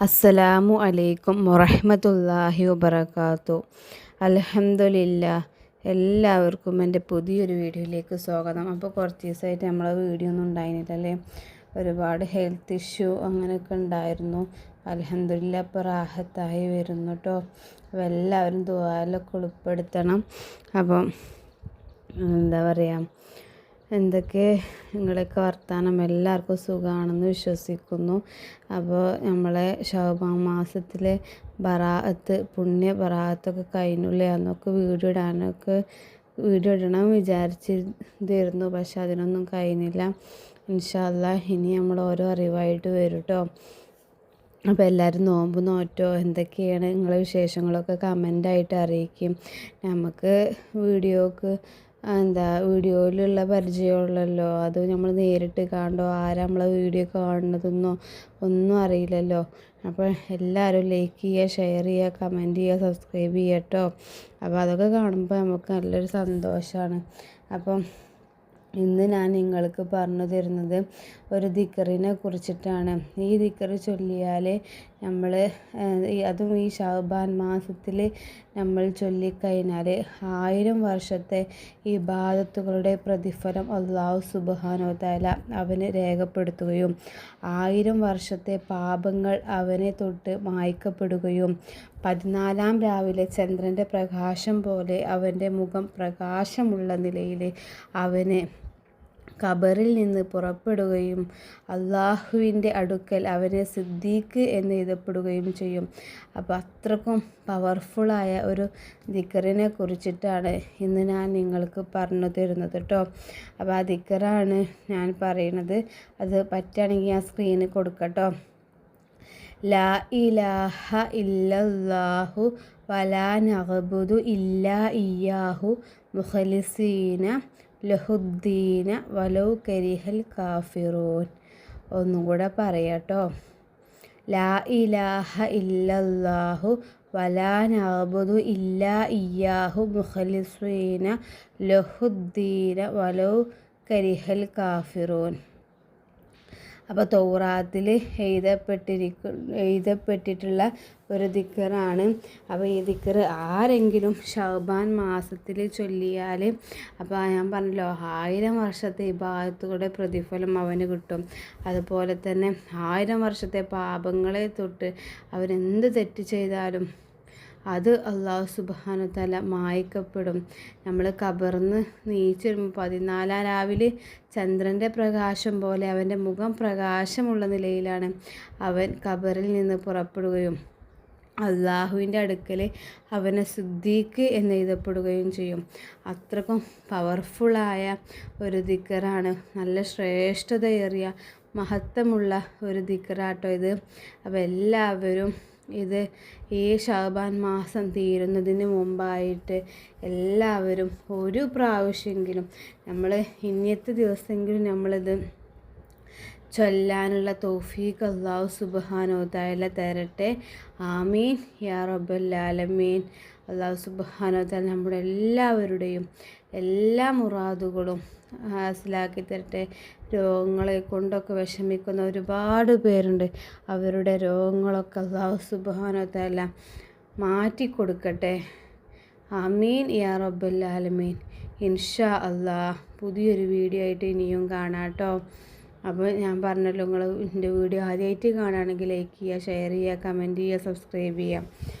അസ്സലാമു അലൈക്കും വറഹമത്തല്ലാഹി വബർക്കാത്തു അലഹമില്ല എല്ലാവർക്കും എന്റെ പുതിയൊരു വീഡിയോയിലേക്ക് സ്വാഗതം. അപ്പോൾ കുറച്ച് ദിവസമായിട്ട് നമ്മളെ വീഡിയോ ഒന്നും ഉണ്ടായിരുന്നില്ലല്ലേ? ഒരുപാട് ഹെൽത്ത് ഇഷ്യൂ അങ്ങനെയൊക്കെ ഉണ്ടായിരുന്നു. അലഹമില്ല ഇപ്പോൾ റാഹത്തായി വരുന്നു കേട്ടോ അപ്പോൾ എല്ലാവരും ദുബായിലൊക്കെ ഉൾപ്പെടുത്തണം. അപ്പം എന്താ പറയുക എന്തൊക്കെ നിങ്ങളൊക്കെ വർത്താനം? എല്ലാവർക്കും സുഖമാണെന്ന് വിശ്വസിക്കുന്നു. അപ്പോൾ നമ്മളെ ശോഭാ മാസത്തിലെ ബറാഅത്ത് പുണ്യ ബറാഅത്തൊക്കെ കഴിഞ്ഞുള്ള അന്നൊക്കെ വീഡിയോ ഇടാനൊക്കെ വീഡിയോ ഇടണം വിചാരിച്ചിരുന്നു. പക്ഷെ അതിനൊന്നും കഴിഞ്ഞില്ല. ഇൻഷാല്ല ഇനി നമ്മൾ ഓരോ അറിവായിട്ട് വരും കേട്ടോ അപ്പോൾ എല്ലാവരും നോമ്പ് നോറ്റോ? എന്തൊക്കെയാണ് നിങ്ങളെ വിശേഷങ്ങളൊക്കെ കമന്റായിട്ട് അറിയിക്കും. നമുക്ക് വീഡിയോക്ക് എന്താ വീഡിയോയിലുള്ള പരിചയമുള്ളല്ലോ. അത് നമ്മൾ നേരിട്ട് കാണണ്ടോ ആരാ നമ്മളെ വീഡിയോ കാണുന്നതെന്നോ ഒന്നും അറിയില്ലല്ലോ. അപ്പോൾ എല്ലാവരും ലൈക്ക് ചെയ്യുക ഷെയർ ചെയ്യുക കമന്റ് ചെയ്യുക സബ്സ്ക്രൈബ് ചെയ്യുക കേട്ടോ. അപ്പോൾ അതൊക്കെ കാണുമ്പോൾ നമുക്ക് നല്ലൊരു സന്തോഷമാണ്. അപ്പം ഇന്ന് ഞാൻ നിങ്ങൾക്ക് പറഞ്ഞു തരുന്നത് ഒരു ദിക്കറിനെ കുറിച്ചിട്ടാണ്. ഈ ദിക്കറ് ചൊല്ലിയാൽ നമ്മൾ അതും ഈ ഷാബാൻ മാസത്തിൽ നമ്മൾ ചൊല്ലിക്കഴിഞ്ഞാൽ ആയിരം വർഷത്തെ ഈ ബാധത്തുകളുടെ പ്രതിഫലം അള്ളാഹു സുബാനോ തല അവന് രേഖപ്പെടുത്തുകയും ആയിരം വർഷത്തെ പാപങ്ങൾ അവനെ തൊട്ട് മായ്ക്കപ്പെടുകയും പതിനാലാം രാവിലെ ചന്ദ്രന്റെ പ്രകാശം പോലെ അവന്റെ മുഖം പ്രകാശമുള്ള നിലയിൽ അവനെ ഖബറിൽ നിന്ന് പുറപ്പെടുകയും അള്ളാഹുവിന്റെ അടുക്കൽ അവനെ സിദ്ദീഖ് എന്ന് എഴുതപ്പെടുകയും ചെയ്യും. അപ്പോൾ അത്രക്കും പവർഫുള്ളായ ഒരു ദിക്കറിനെ കുറിച്ചിട്ടാണ് ഇന്ന് ഞാൻ നിങ്ങൾക്ക് പറഞ്ഞു തരുന്നത് കേട്ടോ അപ്പോൾ ആ ദിക്കറാണ് ഞാൻ പറയുന്നത്. അത് പറ്റുകയാണെങ്കിൽ ഞാൻ സ്ക്രീനിൽ കൊടുക്കട്ടോ ലാ ഇലാഹ ഇല്ലല്ലാഹു വലാ നഹബുദു ഇല്ലാ ഇയാഹു മുഖലിസീന ലഹുദ്ദീന വലൗ കരിഹൽ കാഫിറൂൻ. ഒന്നും കൂടെ പറയാട്ടോ ലാ ഇലാഹ ഇല്ലല്ലാഹു വലാ നഅബുദു ഇല്ലാ ഇയ്യാഹു മുഖലിസീന ലഹുദ്ദീന വലൗ കരിഹൽ കാഫിറൂൻ. അപ്പോൾ തൗറാത്തിൽ എഴുതപ്പെട്ടിരിക്കും എഴുതപ്പെട്ടിട്ടുള്ള ഒരു ദിക്കറാണ്. അപ്പോൾ ഈ ദിക്കർ ആരെങ്കിലും ഷൗബാൻ മാസത്തിൽ ചൊല്ലിയാൽ അപ്പോൾ ഞാൻ പറഞ്ഞല്ലോ ആയിരം വർഷത്തെ ഇബാദത്തുകളുടെ പ്രതിഫലം അവന് കിട്ടും. അതുപോലെ തന്നെ ആയിരം വർഷത്തെ പാപങ്ങളെ തൊട്ട് അവരെന്ത് തെറ്റ് ചെയ്താലും അത് അള്ളാഹു സുബാനു തല മായ്ക്കപ്പെടും. നമ്മൾ കബർന്ന് നീച്ചിടുമ്പോൾ പതിനാലാം രാവിലെ ചന്ദ്രന്റെ പ്രകാശം പോലെ അവന്റെ മുഖം പ്രകാശമുള്ള നിലയിലാണ് അവൻ കബറിൽ നിന്ന് പുറപ്പെടുകയും അള്ളാഹുവിന്റെ അടുക്കൽ അവനെ സിദ്ദീഖ് എന്ന് എഴുതപ്പെടുകയും ചെയ്യും. അത്രക്കും പവർഫുള്ളായ ഒരു ദിക്കറാണ്. നല്ല ശ്രേഷ്ഠതയേറിയ മഹത്വമുള്ള ഒരു ദിക്കറാട്ടോ ഇത്. അപ്പോൾ എല്ലാവരും ഇത് ഈ ഷാബാൻ മാസം തീരുന്നതിന് മുമ്പായിട്ട് എല്ലാവരും ഒരു പ്രാവശ്യമെങ്കിലും നമ്മൾ ഇന്നത്തെ ദിവസമെങ്കിലും നമ്മളിത് ചൊല്ലാനുള്ള തോഫീഖ് അള്ളാഹു സുബാനോ താല തരട്ടെ. ആമീൻ. യാ റബ്ബല്ലാലമീൻ അള്ളാഹു സുബാനോ താല നമ്മുടെ എല്ലാവരുടെയും എല്ലാ മുറാദുകളും ഹാസിലാക്കി തരട്ടെ. രോഗങ്ങളെ കൊണ്ടൊക്കെ വിഷമിക്കുന്ന ഒരുപാട് പേരുണ്ട്. അവരുടെ രോഗങ്ങളൊക്കെ അള്ളാഹു സുബാനോ താല മാറ്റി കൊടുക്കട്ടെ അമീൻ യാ റബ്ബല്ലാലമീൻ ഇൻഷാ അള്ളാ പുതിയൊരു വീഡിയോ ആയിട്ട് ഇനിയും കാണാം കേട്ടോ. അപ്പോൾ ഞാൻ പറഞ്ഞല്ലോ നിങ്ങൾ എന്റെ വീഡിയോ ആദ്യമായിട്ട് കാണുകയാണെങ്കിൽ ലൈക്ക് ചെയ്യുക ഷെയർ ചെയ്യുക കമന്റ് ചെയ്യുക സബ്സ്ക്രൈബ് ചെയ്യുക.